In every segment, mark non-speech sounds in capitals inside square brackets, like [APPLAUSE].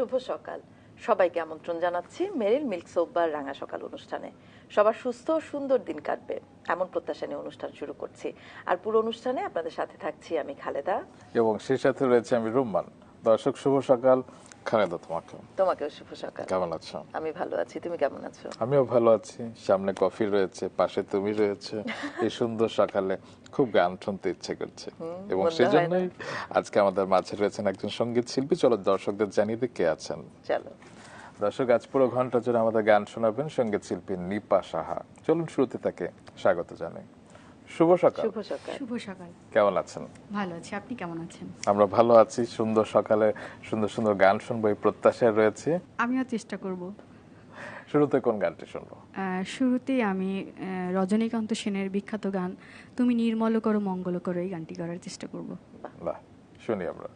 শুভ সকাল। সবাইকে আমন্ত্রণ জানাচ্ছি মেরিল মিল্ক সোববার রাঙা সকাল অনুষ্ঠানে। সবার সুস্থ ও সুন্দর দিন কাটবে, এমন প্রত্যাশা নিয়ে অনুষ্ঠান শুরু করছি। আর পুরো অনুষ্ঠানে আপনাদের সাথে থাকছি আমি খালেদা। এবং সেই সাথে রয়েছে আমি রুম্মান। দর্শক, শুভ সকাল। খালেদা তোমাকে তোমাকেও শুভ সকাল কেমন আছো? আমি ভালো আছি তুমি কেমন আছো? আমিও ভালো আছি। সামনে কফি রয়েছে পাশে তুমি রয়েছে। [LAUGHS] এই সুন্দর সকালে খুব গান শুনতে ইচ্ছে করছে। এবং মন্দ সেই জন্যই আজকে আমাদের মাঝে রয়েছেন একজন সংগীত শিল্পী। চলো দর্শকদের জানিয়ে দিই কে আছেন। চলো। দর্শক আজ পুরো ঘণ্টা জুড়ে আমাদের গান শোনাবেন সংগীত শিল্পী নিপা সাহা। চলুন শুরুতে তাকে স্বাগত জানাই। শুভ সকাল। শুভ সকাল। শুভ সকাল। কেমন আছেন? ভালো আছি। আপনি কেমন আছেন? আমরা ভালো আছি। সুন্দর সকালে সুন্দর সুন্দর গান শুনব এই প্রত্যাশায় রয়েছে। আমিও চেষ্টা করব। শুরুতে কোন গানটি শুনব? শুরুতে শুরুতেই আমি রজনীকান্ত সেনের বিখ্যাত গান তুমি নির্মল করো মঙ্গল করো এই গানটি করার চেষ্টা করব। বাহ শুনি আমরা।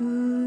তুমি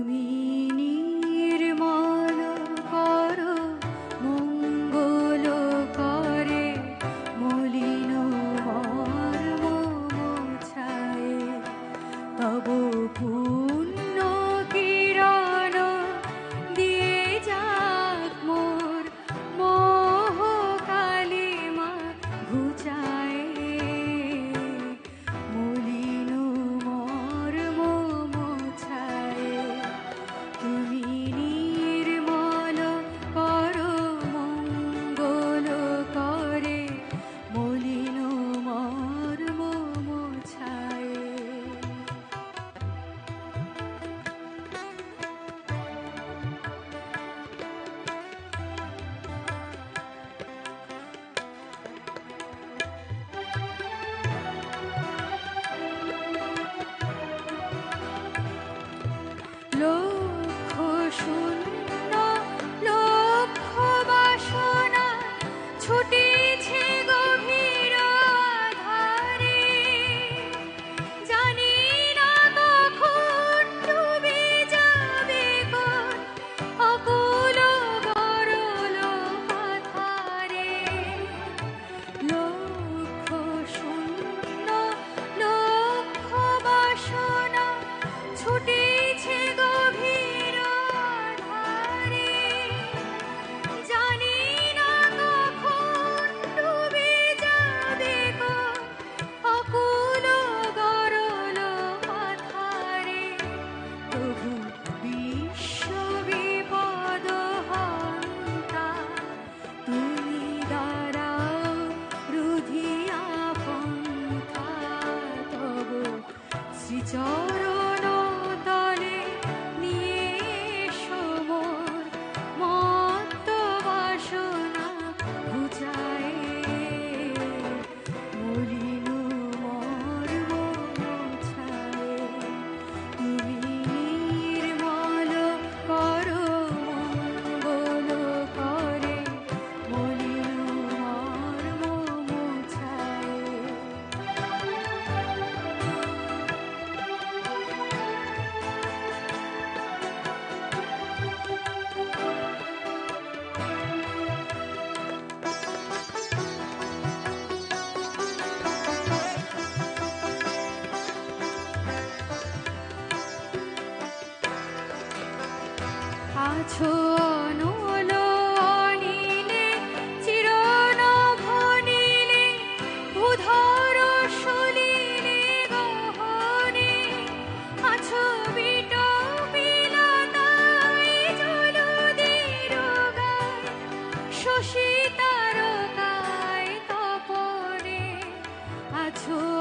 গায় শশী তারকায় তপনে। আছো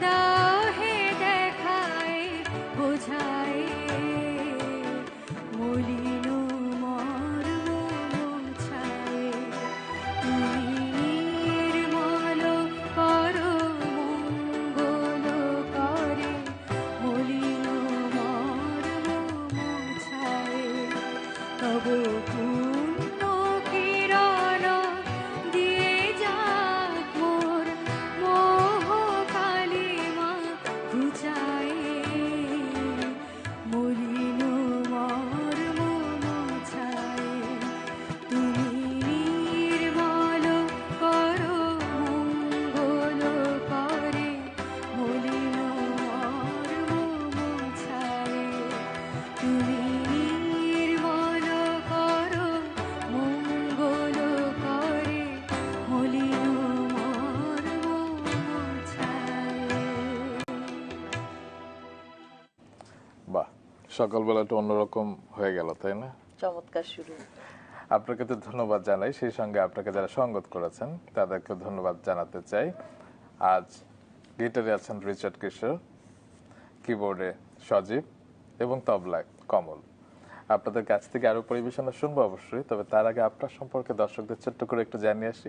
Now বাহ সকালবেলাটা অন্যরকম হয়ে গেল তাই না? চমৎকার শুরু। আপনাকে তো ধন্যবাদ জানাই সেই সঙ্গে আপনাকে যারা সঙ্গত করেছেন তাদেরকে ধন্যবাদ জানাতে চাই। আজ গিটারে আছেন রিচার্ড কিশোর কিবোর্ডে সজীব। এবং তবলায় কমল। আপনাদের কাছ থেকে আরও পরিবেশনা শুনব অবশ্যই, তবে তার আগে আপনার সম্পর্কে দর্শকদের ছোট্ট করে একটু জানিয়ে আসি।